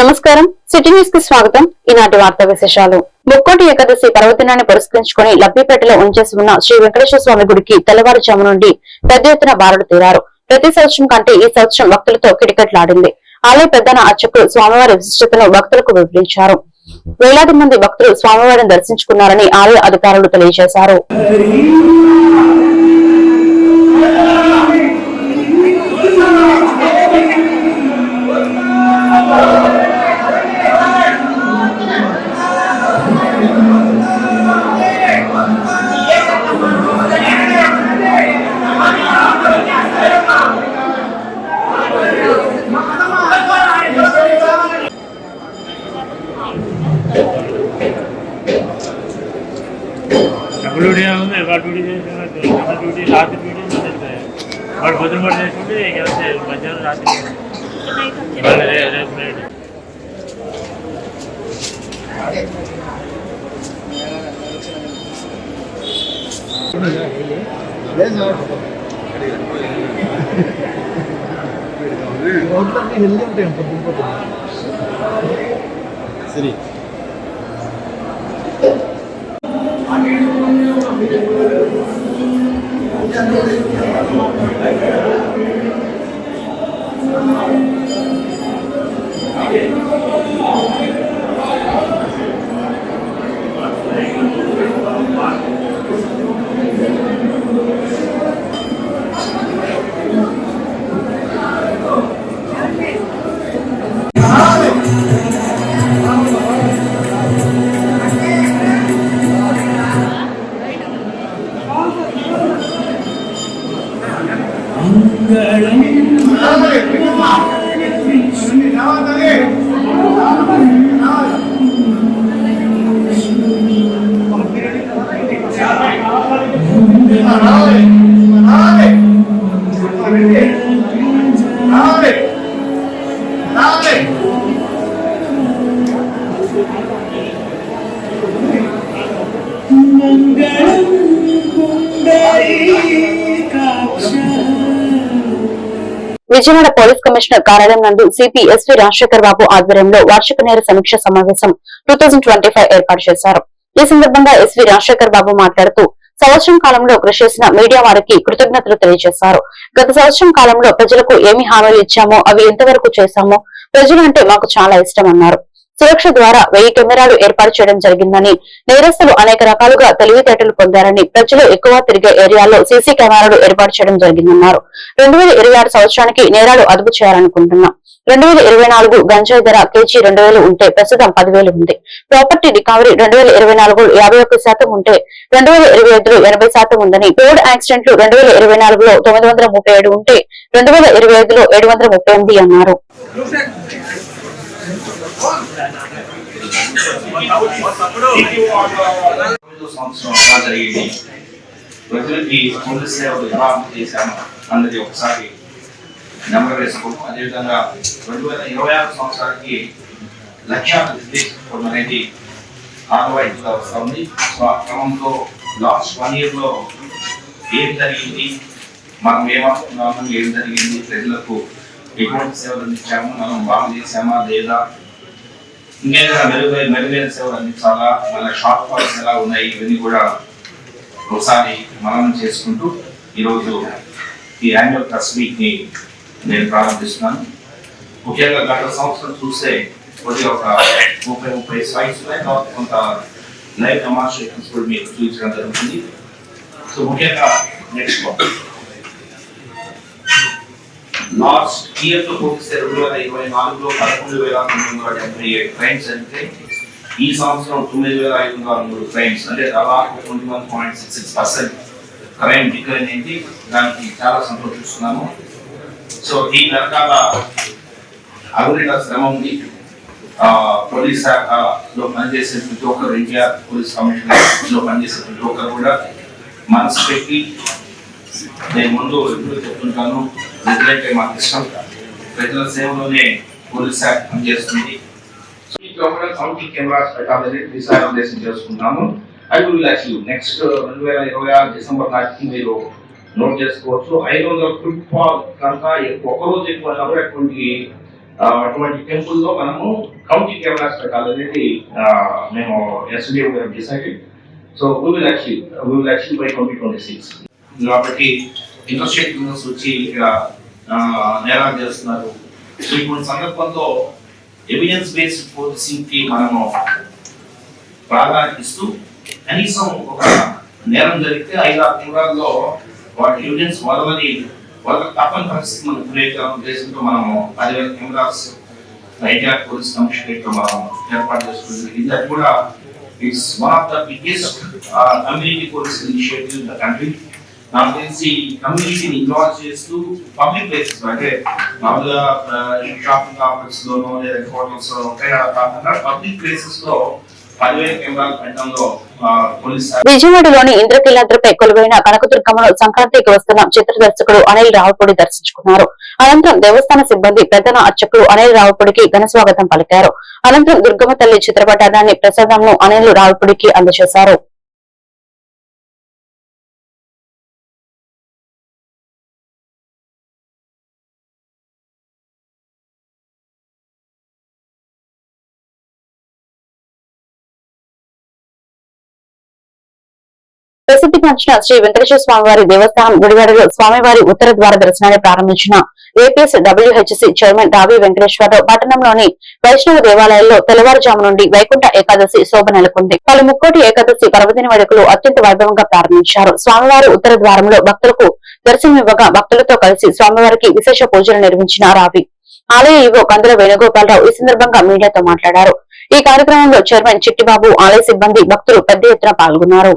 నమస్కారం. సిటీ న్యూస్కి స్వాగతం. ఈనాటి వార్తా విశేషాలు. ముక్కోటి ఏకాదశి పర్వదినాన్ని పురస్కరించుకుని లబ్బిపేటలో ఉంచేసి ఉన్న శ్రీ వెంకటేశ్వర స్వామి గుడికి తెల్లవారుజాము నుండి పెద్ద ఎత్తున బారులు తీరారు. ప్రతి సంవత్సరం కంటే ఈ సంవత్సరం భక్తులతో కిటకెట్లాడింది. ఆలయ పెద్దన అర్చకులు స్వామివారి విశిష్టతను భక్తులకు వివరించారు. వేలాది మంది భక్తులు స్వామివారిని దర్శించుకున్నారని ఆలయ అధికారులు తెలియజేశారు. ఉంటాయి పొద్దున విజయవాడ పోలీస్ కమిషనర్ కార్యాలయం నందు సిపి ఎస్వి రాజశేఖర్ బాబు ఆధ్వర్యంలో వార్షిక నేర సమీక్ష సమావేశం టూ ఏర్పాటు చేశారు. ఈ సందర్భంగా ఎస్వి రాజశేఖర్ బాబు మాట్లాడుతూ సంవత్సరం కాలంలో కృషి చేసిన మీడియా వారికి కృతజ్ఞతలు తెలియజేశారు. గత సంవత్సరం కాలంలో ప్రజలకు ఏమి హామీలు ఇచ్చామో అవి ఎంతవరకు చేశామో ప్రజలు అంటే మాకు చాలా ఇష్టం అన్నారు. సురక్ష ద్వారా వెయ్యి కెమెరాలు ఏర్పాటు చేయడం జరిగిందని నేరస్తులు అనేక రకాలుగా తెలివితేటలు పొందారని ప్రజలు ఎక్కువ తిరిగే ఏరియాల్లో సీసీ కెమెరాలు ఏర్పాటు చేయడం జరిగిందన్నారు. రెండు వేల ఇరవై ఆరు సంవత్సరానికి నేరాలు అదుపు చేయాలనుకుంటున్నాం. రెండు వేల ఇరవై నాలుగు గంజాయి ధర కేజీ రెండు వేలు ఉంటే ప్రస్తుతం పదివేలు ఉంది. ప్రాపర్టీ రికవరీ రెండు వేల ఇరవై నాలుగు యాభై ఒక్క శాతం ఉంటే రెండు వేల ఇరవై ఐదులో ఎనభై శాతం ఉందని రోడ్ యాక్సిడెంట్లు రెండు వేల ఇరవై నాలుగులో తొమ్మిది వందల ముప్పై ఏడు ఉంటే రెండు వేల ఇరవై ఐదులో ఏడు వందల ముప్పై ఎనిమిది అన్నారు. సంవత్సరం జరిగింది ప్రజలకి పోలీస్ సేవలు ఎలా అమలు చేశాము అన్నది ఒకసారి నెంబర్ వేసుకోవడం అదేవిధంగా రెండు వేల ఇరవై ఆరు సంవత్సరానికి లక్ష్యాన్ని నిర్దేశించుకోవడం అనేది ఆనవాయితీగా వస్తూ ఉంది సో ఆ క్రమంలో లాస్ట్ వన్ ఇయర్లో ఏం జరిగింది? మనం ఏమనుకున్నాము? ఏం జరిగింది? ప్రజలకు ఎటువంటి సేవలు అందించాము? మనం బాగా చేశామా లేదా? ఇంకేదైనా మెరుగైన మెరుగైన సేవలు అందించాలా? మన షార్ట్ ఫాల్స్ ఎలా ఉన్నాయి? ఇవన్నీ కూడా ఒకసారి మనం చేసుకుంటూ ఈరోజు ఈ యాన్యువల్ ట్రస్ట్ మీట్ని నేను ప్రారంభిస్తున్నాను. ముఖ్యంగా గత సంవత్సరం చూస్తే కొద్దిగా ఒక ముప్పై ముప్పై స్లైడ్స్ ఉన్నాయి. తర్వాత కొంత లైవ్ డెమాన్స్ట్రేషన్స్ కూడా మీకు చూపించడం జరుగుతుంది. సో ముఖ్యంగా నెక్స్ట్ లాస్ట్ ఇయర్తో పోలిస్తే రెండు వేల ఇరవై నాలుగులో పదకొండు వేల తొమ్మిది వందల డెబ్బై ఏడు క్రైమ్స్ అంటే ఈ సంవత్సరం తొమ్మిది వేల ఐదు వందల మూడు క్రైమ్స్ అంటే దాదాపు twenty one point six six percent crime decline అయింది. దానికి చాలా సంతోషిస్తున్నాము. సో ఈ రకాల అవినీత శ్రమ ఉంది. పోలీస్ శాఖలో పనిచేసే ప్రతి ఒక్కరు ఎన్టీఆర్ పోలీస్ కమిషనర్లో పనిచేసే ప్రతి ఒక్కరు కూడా మనసు పెట్టి నేను ముందు ఎప్పుడు చెప్తుంటాను. ప్రజలంటే మాకు ఇష్టం ప్రజల సేవలోనే పోలీస్ శాఖ పనిచేస్తుంది. కౌంటీ కెమెరాస్ పెట్టాలని దిశానిర్దేశం చేసుకుంటాము అది విల్ అచీవ్ నెక్స్ట్ రెండు వేల ఇరవై ఆరు డిసెంబర్ నాటికి మీరు నోట్ చేసుకోవచ్చు. ఐదు వందల ఫుట్ ఫాల్ కనుక ఒకరోజు ఎక్కువ అటువంటి అటువంటి టెంపుల్లో మనము కౌంటీ కెమెరాస్ పెట్టాలనేది మేము SDO garu decided so we will achieve we will achieve by twenty twenty six కాబట్టి ఇంటర్స్టేట్ బిజినెస్ వచ్చి ఇక్కడ ఆ, నేరాలు చేస్తున్నారు. సో ఇప్పుడు సందర్భంలో ఎవిడెన్స్ బేస్డ్ పోలీసింగ్కి మనము ప్రాధాన్యతిస్తూ కనీసం ఒక నేరం జరిగితే ఐదు ఆరు నిమిషాల్లో వాటి ఎవిడెన్స్ వదలని వదల తప్పని పరిస్థితి మనం క్రియేట్ ఉద్దేశంతో మనము పదివేల కెమెరాస్ ఎన్టీఆర్ పోలీస్ కమిషనరేట్ మనం ఏర్పాటు చేసుకుంటుంది ఇది అది కూడా it's one of the biggest community police initiative in the country నాకు తెలిసి కమ్యూనిటీని ఇన్వాల్వ్ చేస్తూ పబ్లిక్ ప్లేసెస్ అంటే మామూలుగా షాపింగ్ కాంప్లెక్స్ లోనో లేదా హోటల్స్లో ఉంటాయి అలా కాకుండా పబ్లిక్ ప్లేసెస్లో విజయవాడలోని ఇంద్రకీలాద్రిపై కొలువైన కనకదుర్గమ్మను సంక్రాంతికి వస్తున్న చిత్ర దర్శకుడు అనిల్ రావుపూడి దర్శించుకున్నారు. అనంతరం దేవస్థాన సిబ్బంది పెద్దన అర్చకుడు అనిల్ రావుపూడికి ఘనస్వాగతం పలికారు. అనంతరం దుర్గమ్మ తల్లి చిత్రపటాన్ని ప్రసాదంను అనిల్ రావుపూడికి అందజేశారు. ప్రసిద్ధిగాంచిన శ్రీ వెంకటేశ్వర స్వామి వారి దేవస్థానం గుడివాడలో స్వామివారి ఉత్తర ద్వార దర్శనాన్ని ప్రారంభించిన ఏపీఎస్ డబ్ల్యూహెచ్సి చైర్మన్ రావి వెంకటేశ్వరరావు పట్టణంలోని వైష్ణవ దేవాలయాల్లో తెల్లవారుజాము నుండి వైకుంఠ ఏకాదశి శోభ నెలకొంది. పలు ముక్కోటి ఏకాదశి పర్వదిన వేడుకలు అత్యంత వైభవంగా ప్రారంభించారు. స్వామివారి ఉత్తర ద్వారంలో భక్తులకు దర్శనమివ్వగా భక్తులతో కలిసి స్వామివారికి విశేష పూజలు నిర్వహించిన రావి. ఆలయ ఈవో కందుల వేణుగోపాలరావు ఈ సందర్భంగా మీడియాతో మాట్లాడారు. ఈ కార్యక్రమంలో చైర్మన్ చిట్టిబాబు ఆలయ సిబ్బంది భక్తులు పెద్ద ఎత్తున పాల్గొన్నారు.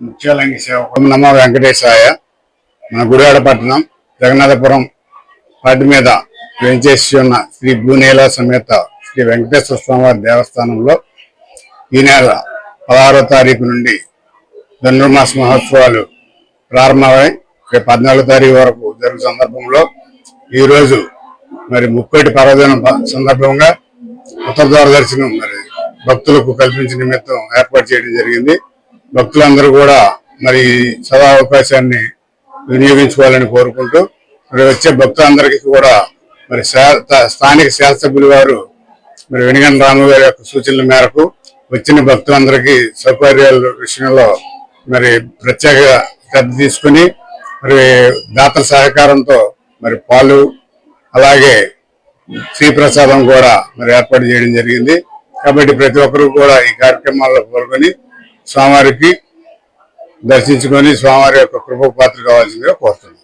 ముత్యాలంగి సేవకుడు నమ్మ వెంకటేశాయ. మన గుడివాడ పట్టణం జగన్నాథపురం పాటి మీద వెంచేసి ఉన్న శ్రీ భూనేల సమేత శ్రీ వెంకటేశ్వర స్వామివారి దేవస్థానంలో ఈ నెల పదహారో తారీఖు నుండి ధనుర్మాస మహోత్సవాలు ప్రారంభమై రేపు పద్నాలుగో తారీఖు వరకు జరుగు సందర్భంలో ఈ రోజు మరి ముక్కోటి పర్వదినం సందర్భంగా ఉత్తరద్వార దర్శనం మరి భక్తులకు కల్పించిన నిమిత్తం ఏర్పాటు చేయడం జరిగింది. భక్తులందరూ కూడా మరి ఈ సదా అవకాశాన్ని వినియోగించుకోవాలని కోరుకుంటూ మరి వచ్చే భక్తులందరికీ కూడా మరి శా- స్థానిక శాసనసభ్యులు వారు మరి వెనుగంట రాము గారి యొక్క సూచనల మేరకు వచ్చిన భక్తులందరికీ సౌకర్యాల విషయంలో మరి ప్రత్యేక శ్రద్ధ తీసుకుని మరి దాతల సహకారంతో మరి పాలు అలాగే శ్రీ ప్రసాదం కూడా మరి ఏర్పాటు చేయడం జరిగింది. కాబట్టి ప్రతి ఒక్కరూ కూడా ఈ కార్యక్రమాల్లో పాల్గొని స్వామివారికి దర్శించుకొని స్వామివారి యొక్క కృప పాత్ర కావాల్సిందిగా కోరుతున్నాం.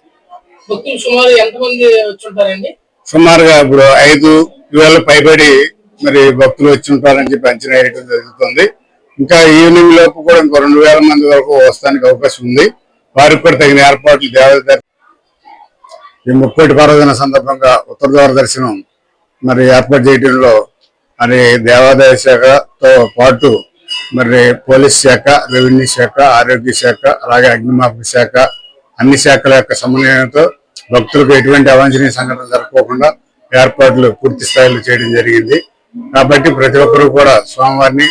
సుమారుగా ఇప్పుడు ఐదు వేల పైబడి మరి భక్తులు వచ్చి ఉంటారని చెప్పి అంచనా వేయడం జరుగుతుంది. ఇంకా ఈవినింగ్ లోపు కూడా ఇంకో రెండు వేల మంది వరకు వస్తానికి అవకాశం ఉంది. వారికి కూడా తగిన ఏర్పాట్లు దేవత ఈ ముక్కోటి పర్వదిన సందర్భంగా ఉత్తర ద్వార దర్శనం మరి ఏర్పాటు చేయడంలో మరి దేవాదాయ శాఖతో పాటు మరి పోలీస్ శాఖ రెవెన్యూ శాఖ ఆరోగ్య శాఖ అలాగే అగ్నిమాపక శాఖ అన్ని శాఖల యొక్క సమన్వయంతో భక్తులకు ఎటువంటి అవాంఛనీయ సంఘటన జరగకుండా ఏర్పాట్లు పూర్తి స్థాయిలో చేయడం జరిగింది. కాబట్టి ప్రతి ఒక్కరూ కూడా స్వామివారిని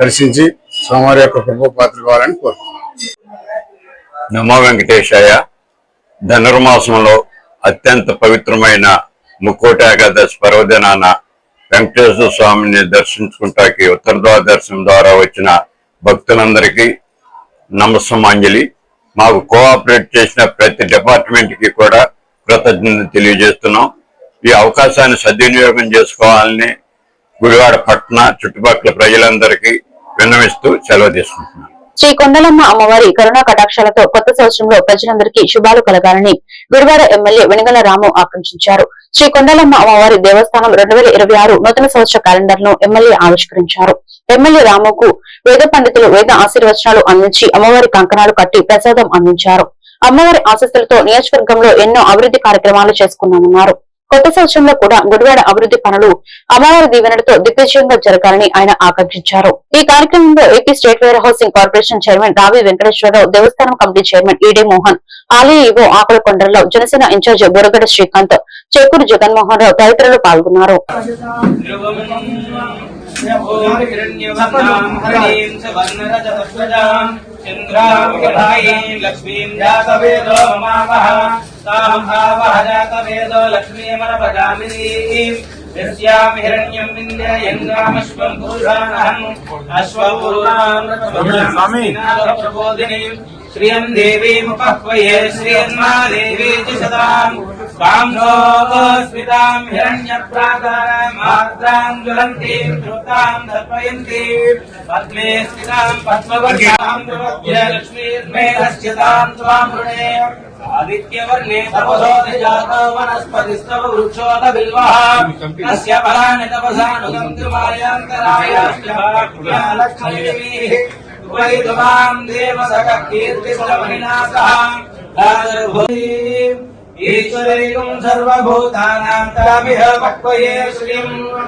దర్శించి స్వామివారి యొక్క కృప పాత్ర కావాలని కోరుతున్నాం నమో వెంకటేశాయ. ధనుర్మాసంలో అత్యంత పవిత్రమైన ముక్కోటి ఏకాదశి పర్వదినాన వెంకటేశ్వర స్వామిని దర్శించుకుంటాకి ఉత్తర ద్వార దర్శనం ద్వారా వచ్చిన భక్తులందరికీ నమస్సమాంజలి. మాకు కోఆపరేట్ చేసిన ప్రతి డిపార్ట్మెంట్కి కూడా కృతజ్ఞత తెలియజేస్తున్నాం. ఈ అవకాశాన్ని సద్వినియోగం చేసుకోవాలని గుడివాడ పట్టణ చుట్టుపక్కల ప్రజలందరికీ విన్నవిస్తూ సెలవు తీసుకుంటున్నాను. శ్రీ కొండలమ్మ అమ్మవారి కరుణా కటాక్షాలతో కొత్త సంవత్సరంలో ప్రజలందరికీ శుభాలు కలగాలని గురువార ఎమ్మెల్యే వెనుగల రాము ఆకాంక్షించారు. శ్రీ కొండలమ్మ అమ్మవారి దేవస్థానం రెండు వేల ఇరవై ఆరు నూతన సంవత్సర క్యాలెండర్ను ఎమ్మెల్యే ఆవిష్కరించారు. ఎమ్మెల్యే రాముకు వేద పండితులు వేద ఆశీర్వచనాలు అందించి అమ్మవారి కంకణాలు కట్టి ప్రసాదం అందించారు. అమ్మవారి ఆశస్సులతో నియోజకవర్గంలో ఎన్నో అభివృద్ధి కార్యక్రమాలు చేసుకున్నామన్నారు. కొత్త సంవత్సరంలో కూడా గుడివాడ అభివృద్ధి పనులు అమ్మవారి దీవెనలతో దిగ్విజయంగా జరగాలని ఆయన ఆకాంక్షించారు. ఈ కార్యక్రమంలో AP state warehousing corporation chairman Ravi Venkateswararao దేవస్థానం కమిటీ చైర్మన్ ఈడీ మోహన్ ఆలయ ఈవో ఆకుల జనసేన ఇన్ఛార్జ్ బురగడ శ్రీకాంత్ చేకూరు జగన్మోహన్ రావు తదితరులు పాల్గొన్నారు. లక్ష్మీం జాతవేదో మమావహ తాం ఆవహ జాతవేదో లక్ష్మీమనపజామినీం యస్యాం హిరణ్యం వింధ్యయంగామశ్వం పురుషానహం అశ్వపురాం ప్రబోధినీం శ్రియం దేవీముపహ్వయే శ్రియన్మా దేవీ చ సదాం స్మితాం హిరణ్యప్రాకారమాద్రాం జ్వలంతీం स्वाङ्गोस्मिताम् हिरण्यप्राकारामात्राम् ज्वलन्तीम् श्रुताम् दर्पयन्तीम् पद्मे स्थिताम् पद्मवर्गाम् लक्ष्मीर्मेधश्चिताम् त्वाम् वृणे, आदित्यवर्णे तपसोऽधिजातो वनस्पतिस्तव वृक्षोद बिल्वः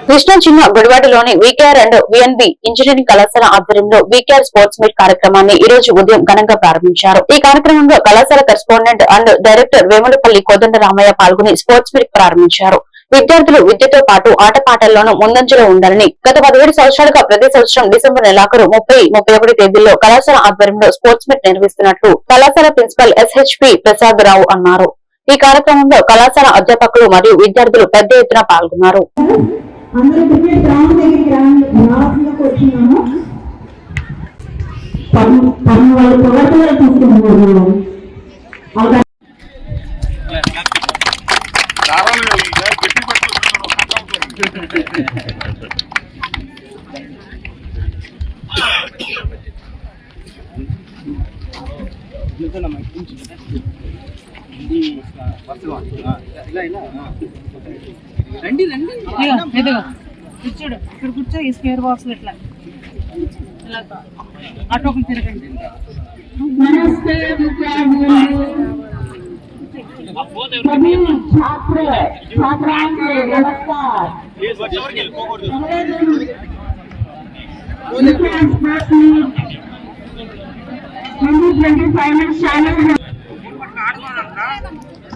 కృష్ణా చిన్న గుడివాడలోని వీకేఆర్ అండ్ విఎన్బి ఇంజనీరింగ్ కళాశాల ఆధ్వర్యంలో వీకేఆర్ స్పోర్ట్స్ మీట్ కార్యక్రమాన్ని ఈ రోజు ఉదయం ఘనంగా ప్రారంభించారు. ఈ కార్యక్రమంలో కళాశాల correspondent and director Vemulapalli Kodanda Ramaiah పాల్గొని స్పోర్ట్స్ మీట్ ప్రారంభించారు. విద్యార్థులు విద్యతో పాటు ఆటపాటల్లోనూ ముందంజలో ఉండాలని గత పదిహేడు సంవత్సరాలుగా ప్రతి సంవత్సరం డిసెంబర్ నెలాఖరు ముప్పై ముప్పై ఒకటి తేదీల్లో కళాశాల ఆధ్వర్యంలో స్పోర్ట్స్ మీట్ నిర్వహిస్తున్నట్లు కళాశాల ప్రిన్సిపల్ ఎస్హెచ్పి ప్రసాద్ రావు అన్నారు. ఈ కార్యక్రమంలో కళాశాల అధ్యాపకులు మరియు విద్యార్థులు పెద్ద ఎత్తున పాల్గొన్నారు Thank you. గ్రౌండ్ దగ్గరికి రాండి రావాల్సిందికి వచ్చినాము తమ తమ వాళ్ళు పొగడతలు తీసుకుంటున్నారు అలాగే కూర్చోడు ఇక్కడ కూర్చో ఈ స్క్వేర్ బాక్స్ ఇట్లా ఇలా అటు తిరగండి నమస్తే విద్యార్థులు सभी छात्र छात्राओं को नमस्कार ट्वेंटी ट्वेंटी फाइव में शामिल हैं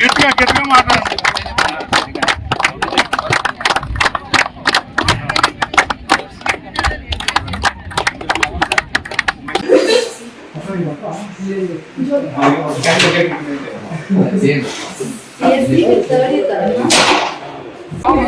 గట్టిగా గట్టిగా మాట్లాడండి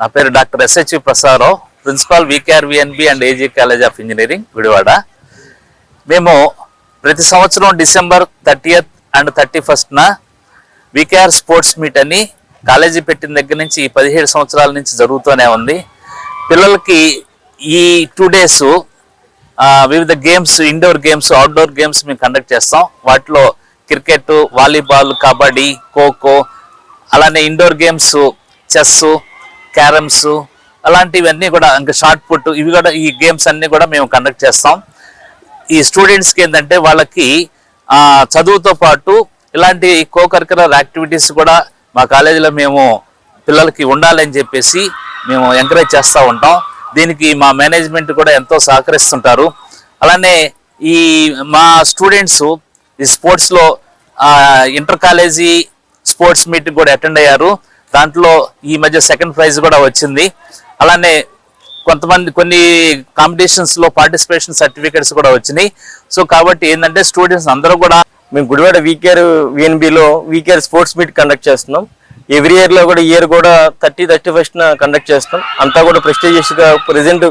నా పేరు doctor SH Prasadarao principal VKRVNB and AG college of engineering Vidivada. మేము ప్రతి సంవత్సరం డిసెంబర్ థర్టీయత్ అండ్ థర్టీ ఫస్ట్న వికేఆర్ స్పోర్ట్స్ మీట్ అని కాలేజీ పెట్టిన దగ్గర నుంచి ఈ పదిహేడు సంవత్సరాల నుంచి జరుగుతూనే ఉంది. పిల్లలకి ఈ టూ డేస్ వివిధ games indoor games outdoor games మేము కండక్ట్ చేస్తాం. వాటిలో క్రికెట్ వాలీబాల్ కబడ్డీ ఖోఖో అలానే ఇండోర్ గేమ్స్ చెస్ క్యారమ్స్ అలాంటివన్నీ కూడా ఇంకా షార్ట్ పుట్ ఇవి కూడా ఈ గేమ్స్ అన్నీ కూడా మేము కండక్ట్ చేస్తాం. ఈ స్టూడెంట్స్కి ఏంటంటే వాళ్ళకి చదువుతో పాటు ఇలాంటి కో కరికులర్ యాక్టివిటీస్ కూడా మా కాలేజీలో మేము పిల్లలకి ఉండాలని చెప్పేసి మేము ఎంకరేజ్ చేస్తూ ఉంటాం. దీనికి మా మేనేజ్మెంట్ కూడా ఎంతో సహకరిస్తుంటారు. అలానే ఈ మా స్టూడెంట్స్ ఈ స్పోర్ట్స్లో ఇంటర్ కాలేజీ స్పోర్ట్స్ మీట్ కూడా అటెండ్ అయ్యారు. దాంట్లో ఈ మధ్య సెకండ్ ప్రైజ్ కూడా వచ్చింది. అలానే కొంతమంది కొన్ని కాంపిటీషన్స్లో పార్టిసిపేషన్ సర్టిఫికెట్స్ కూడా వచ్చినాయి. సో కాబట్టి ఏంటంటే స్టూడెంట్స్ అందరూ కూడా మేము గుడివాడ వీకేఆర్ విఎన్బిలో వీకేర్ స్పోర్ట్స్ మీట్ కండక్ట్ చేస్తున్నాం. ఎవ్రీ ఇయర్లో కూడా ఇయర్ కూడా థర్టీ థర్టీ ఫస్ట్ కండక్ట్ చేస్తాం అంతా కూడా ప్రెస్టీజియస్ ప్రజెంట్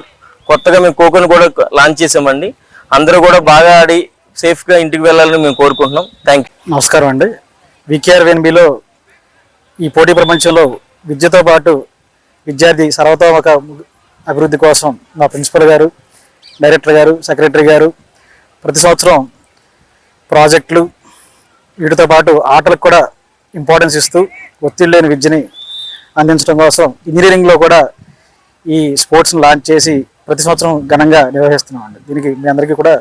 కొత్తగా మేము కోకోని కూడా లాంచ్ చేసామండి. అందరూ కూడా బాగా ఆడి సేఫ్గా ఇంటికి వెళ్ళాలని మేము కోరుకుంటున్నాం. థ్యాంక్ యూ నమస్కారం అండి. వికేఆర్ విఎన్బిలో ఈ పోటీ ప్రపంచంలో విద్యతో పాటు విద్యార్థి సర్వతోముఖ అభివృద్ధి కోసం మా ప్రిన్సిపల్ గారు డైరెక్టర్ గారు సెక్రటరీ గారు ప్రతి సంవత్సరం ప్రాజెక్టులు వీటితో పాటు ఆటలకు కూడా ఇంపార్టెన్స్ ఇస్తూ ఒత్తిడి లేని విద్యని అందించడం కోసం ఇంజనీరింగ్లో కూడా ఈ స్పోర్ట్స్ని లాంచ్ చేసి ప్రతి సంవత్సరం ఘనంగా నిర్వహిస్తున్నాం అండి దీనికి మీ అందరికీ కూడా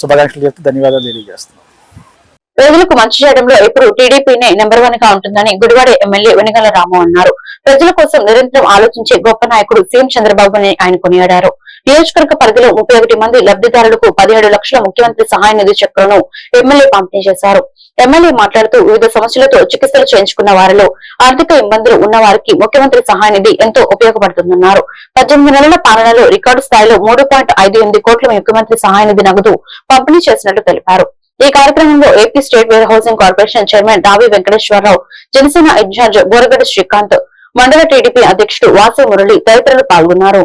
శుభాకాంక్షలు చెప్తూ ధన్యవాదాలు తెలియజేస్తున్నాం. ప్రజలకు మంచి చేయడంలో ఎప్పుడు టీడీపీనే నెంబర్ వన్గా ఉంటుందని గుడివాడ ఎమ్మెల్యే వెనుగల రాము అన్నారు. ప్రజల కోసం నిరంతరం ఆలోచించే గొప్ప నాయకుడు సీఎం చంద్రబాబు ఆయన కొనియాడారు. నియోజకవర్గ పరిధిలో ముప్పై ఒకటి మంది లబ్ధిదారులకు పదిహేడు లక్షల ముఖ్యమంత్రి సహాయ నిధి చెక్కులను ఎమ్మెల్యే పంపిణీ చేశారు. ఎమ్మెల్యే మాట్లాడుతూ వివిధ సమస్యలతో చికిత్సలు చేయించుకున్న వారిలో ఆర్థిక ఇబ్బందులు ఉన్న వారికి ముఖ్యమంత్రి సహాయ నిధి ఎంతో ఉపయోగపడుతుందన్నారు. పద్దెనిమిది నెలల పాలనలో రికార్డు స్థాయిలో మూడు పాయింట్ ఐదు ఎనిమిది కోట్ల ముఖ్యమంత్రి సహాయ నిధి నగదు పంపిణీ చేసినట్టు తెలిపారు. ఈ కార్యక్రమంలో AP state warehousing corporation chairman Ravi Venkateswararao Janasena incharge Buragadda Srikanth మండల టీడీపీ అధ్యక్షుడు వాసు మురళి తదితరులు పాల్గొన్నారు.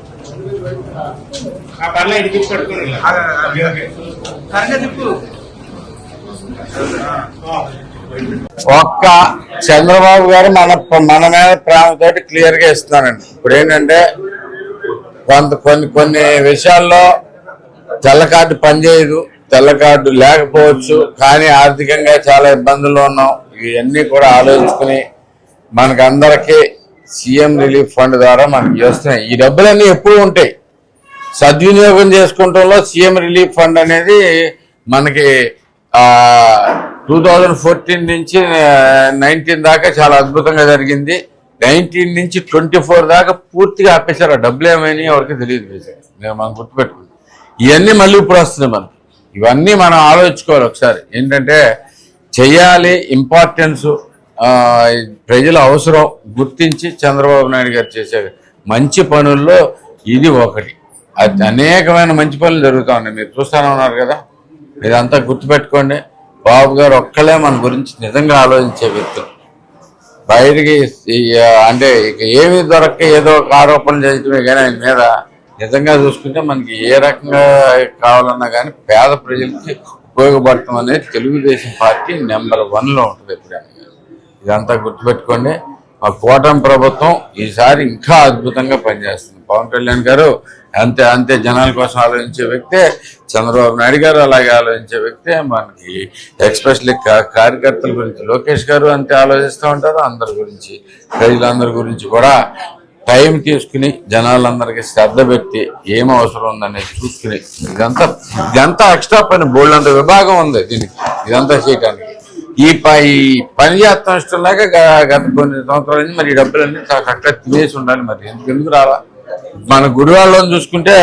ఒక్క చంద్రబాబు గారు మన మన మీద ప్రేమతోటి క్లియర్గా ఇస్తున్నానండి ఇప్పుడు ఏంటంటే కొంత కొన్ని కొన్ని విషయాల్లో తెల్ల కార్డు పనిచేయదు తెల్ల కార్డు లేకపోవచ్చు కానీ ఆర్థికంగా చాలా ఇబ్బందుల్లో ఉన్నాం. ఇవన్నీ కూడా ఆలోచించుకుని మనకందరికీ సీఎం రిలీఫ్ ఫండ్ ద్వారా మనకి చేస్తున్నాయి ఈ డబ్బులన్నీ ఎప్పుడు ఉంటాయి. సద్వినియోగం చేసుకుంటంలో సీఎం రిలీఫ్ ఫండ్ అనేది మనకి టూ థౌజండ్ ఫోర్టీన్ నుంచి నైన్టీన్ దాకా చాలా అద్భుతంగా జరిగింది. నైన్టీన్ నుంచి ట్వంటీ ఫోర్ దాకా పూర్తిగా ఆపేశారు. ఆ డబ్బులు ఏమైనా ఎవరికి తెలియదు నేను మనం గుర్తుపెట్టుకుంది ఇవన్నీ మళ్ళీ ఇప్పుడు వస్తున్నాయి మనకి. ఇవన్నీ మనం ఆలోచించుకోవాలి ఒకసారి. ఏంటంటే చేయాలి ఇంపార్టెన్స్ ప్రజల అవసరం గుర్తించి చంద్రబాబు నాయుడు గారు చేసే మంచి పనుల్లో ఇది ఒకటి. అది అనేకమైన మంచి పనులు జరుగుతా ఉన్నాయి. మీరు చూస్తానే ఉన్నారు కదా. ఇదంతా గుర్తుపెట్టుకోండి. బాబు గారు ఒక్కలే మన గురించి నిజంగా ఆలోచించే వ్యక్తులు. బయటికి అంటే ఇక ఏమి దొరక్క ఏదో ఒక ఆరోపణ చేయటమే కానీ ఆయన మీద నిజంగా చూసుకుంటే మనకి ఏ రకంగా కావాలన్నా కానీ పేద ప్రజలకి ఉపయోగపడటం అనేది తెలుగుదేశం పార్టీ నెంబర్ వన్లో ఉంటుంది ఇప్పుడు ఇదంతా గుర్తుపెట్టుకోండి. మా కూటమి ప్రభుత్వం ఈసారి ఇంకా అద్భుతంగా పనిచేస్తుంది. పవన్ కళ్యాణ్ గారు అంతే అంతే జనాల కోసం ఆలోచించే వ్యక్తే చంద్రబాబు నాయుడు గారు అలాగే ఆలోచించే వ్యక్తే. మనకి ఎక్స్పెషల్లీ కార్యకర్తల గురించి లోకేష్ గారు అంతే ఆలోచిస్తూ ఉంటారు. అందరి గురించి ప్రజలందరి గురించి కూడా టైం తీసుకుని జనాలందరికీ శ్రద్ధ పెట్టి ఏం అవసరం ఉందనేది చూసుకుని ఇదంతా ఇదంతా ఎక్స్ట్రా పని బోల్డ్ అంత విభాగం ఉంది దీనికి. ఇదంతా చేయటానికి. ఈ పై పని చేస్తాం ఇష్టం లేక గత కొన్ని సంవత్సరాల నుంచి మరి ఈ డబ్బులన్నీ కరెక్ట్గా తినేసి ఉండాలి మరి. ఎందుకు ఎందుకు రాలా? మన గుడివాళ్ళలో చూసుకుంటే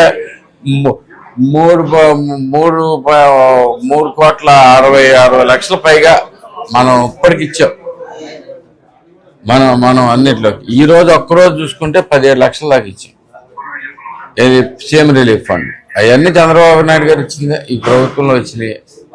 మూడు మూడు మూడు కోట్ల అరవై అరవై లక్షల పైగా మనం ఇప్పటికి ఇచ్చాం. మనం మనం అన్నిట్లోకి. ఈ రోజు ఒక్కరోజు చూసుకుంటే పదిహేడు లక్షల దాకా ఇచ్చాం. ఇది సీఎం రిలీఫ్ ఫండ్. అవన్నీ చంద్రబాబు నాయుడు గారు ఇచ్చింది ఈ ప్రభుత్వంలో వచ్చినాయి